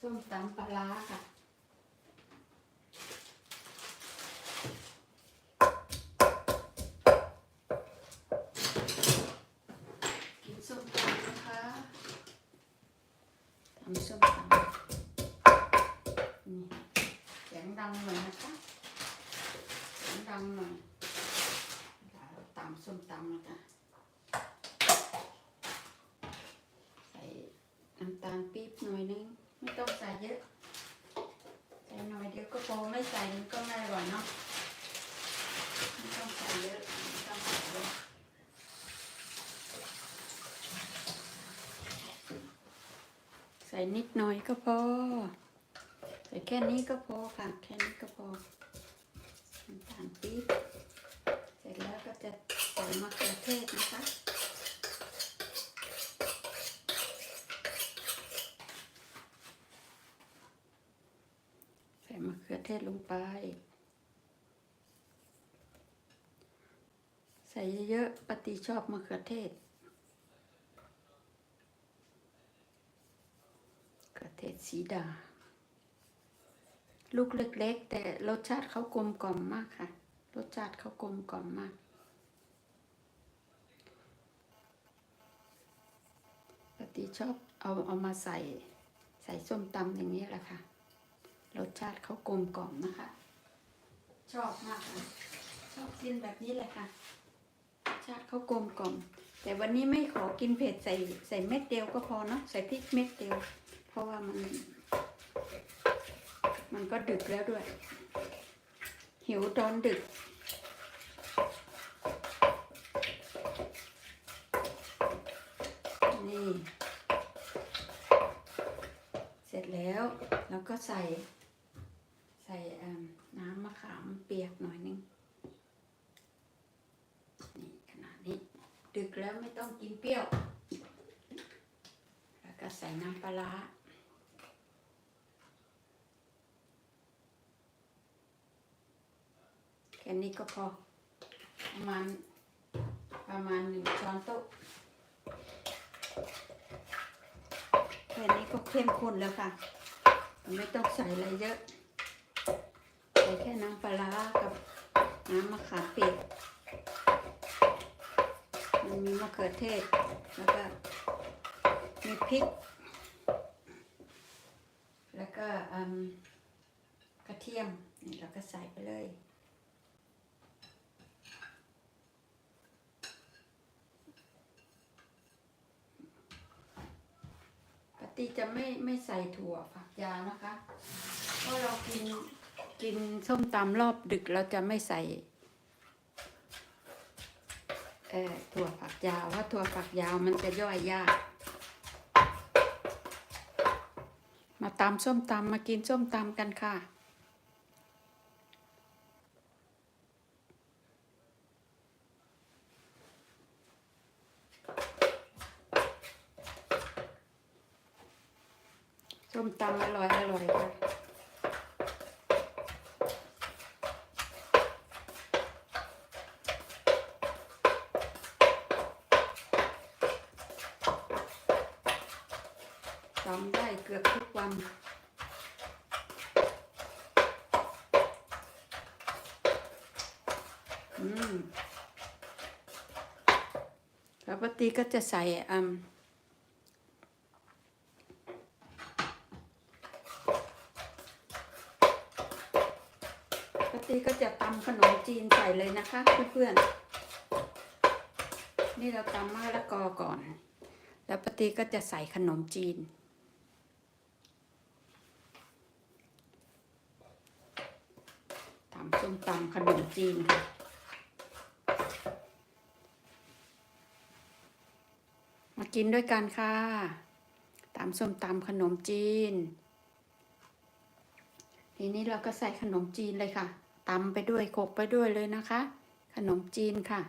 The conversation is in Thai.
ส้มตำปลาร้าค่ะกินส้มตำนะคะทำส้มตำนี่เสียงดังหน่อยนะคะเสียงดังหน่อยเวลาเราตำส้มตำนะคะใส่น้ำตาลปี๊บหน่อยนึง ไม่ต้องใส่เยอะ ใส่หน่อยเดียวก็พอไม่ใส่มันก็ไม่อร่อยเนาะไม่ต้องใส่เยอะไม่ต้องใส่เยอะใส่นิดหน่อยก็พอ ใส่แค่นี้ก็พอค่ะ แค่นี้ก็พอน้ำตาลปี๊บเสร็จแล้วก็จะใส่มะเขือเทศนะคะ ใส่มะเขือเทศลงไป ใส่เยอะๆปฏิชอบมะเขือเทศมะเขือเทศสีดา ลูกเล็กๆ แต่รสชาติเขากลมกล่อมมากค่ะ รสชาติเขากลมกล่อมมากปฏิชอบเอาเอามาใส่ใส่ส้มตำอย่างนี้แหละค่ะ รสชาติเขากลมกล่อมนะคะ ชอบมากค่ะชอบกินแบบนี้แหละค่ะ ชาติเขากลมกล่อม แต่วันนี้ไม่ขอกินเผ็ดใส่ใส่เม็ดเดียวก็พอเนาะใส่พริกเม็ดเดียว เพราะว่ามัน มันก็ดึกแล้วด้วย หิวตอนดึกนี่ เสร็จแล้ว แล้วก็ใส่ ใส่น้ำมะขามเปียกหน่อยนึงนี่ขนาดนี้ ดึกแล้วไม่ต้องกินเปรี้ยว แล้วก็ใส่น้ำปลาแค่นี้ก็พอ ประมาณประมาณหนึ่งช้อนโต๊ะแค่นี้ก็เข้มข้นแล้วค่ะ ไม่ต้องใส่อะไรเยอะ ส่แค่น้ำปลาร้ากับน้ำมะขามเปียกมันมีมะเขือเทศ แล้วก็มีพริก แล้วก็กระเทียมนี่เราก็ใส่ไปเลยปกติจะไม่ไม่ใส่ถั่วฝักยาวนะคะ เพราะเรากิน กินส้มตำรอบดึกเราจะไม่ใส่เอ่อถั่วฝักยาวเพราะถั่วฝักยาวมันจะย่อยยาก มาตำส้มตำมากินส้มตำกันค่ะส้มตำอร่อยอร่อยค่ะ ทำได้เกือบทุกวัน อืมแล้วปกติก็จะใส่อืมปกติก็จะตำขนมจีนใส่เลยนะคะเพื่อนๆ นี่เราตำมะละกอก่อน แล้วปกติก็จะใส่ขนมจีนำส้มตำขนมจีนค่ะมากินด้วยกันค่ะตำส้มตำขนมจีน ทีนี้เราก็ใส่ขนมจีนเลยค่ะตำไปด้วยโขกไปด้วยเลยนะคะ ขนมจีนค่ะ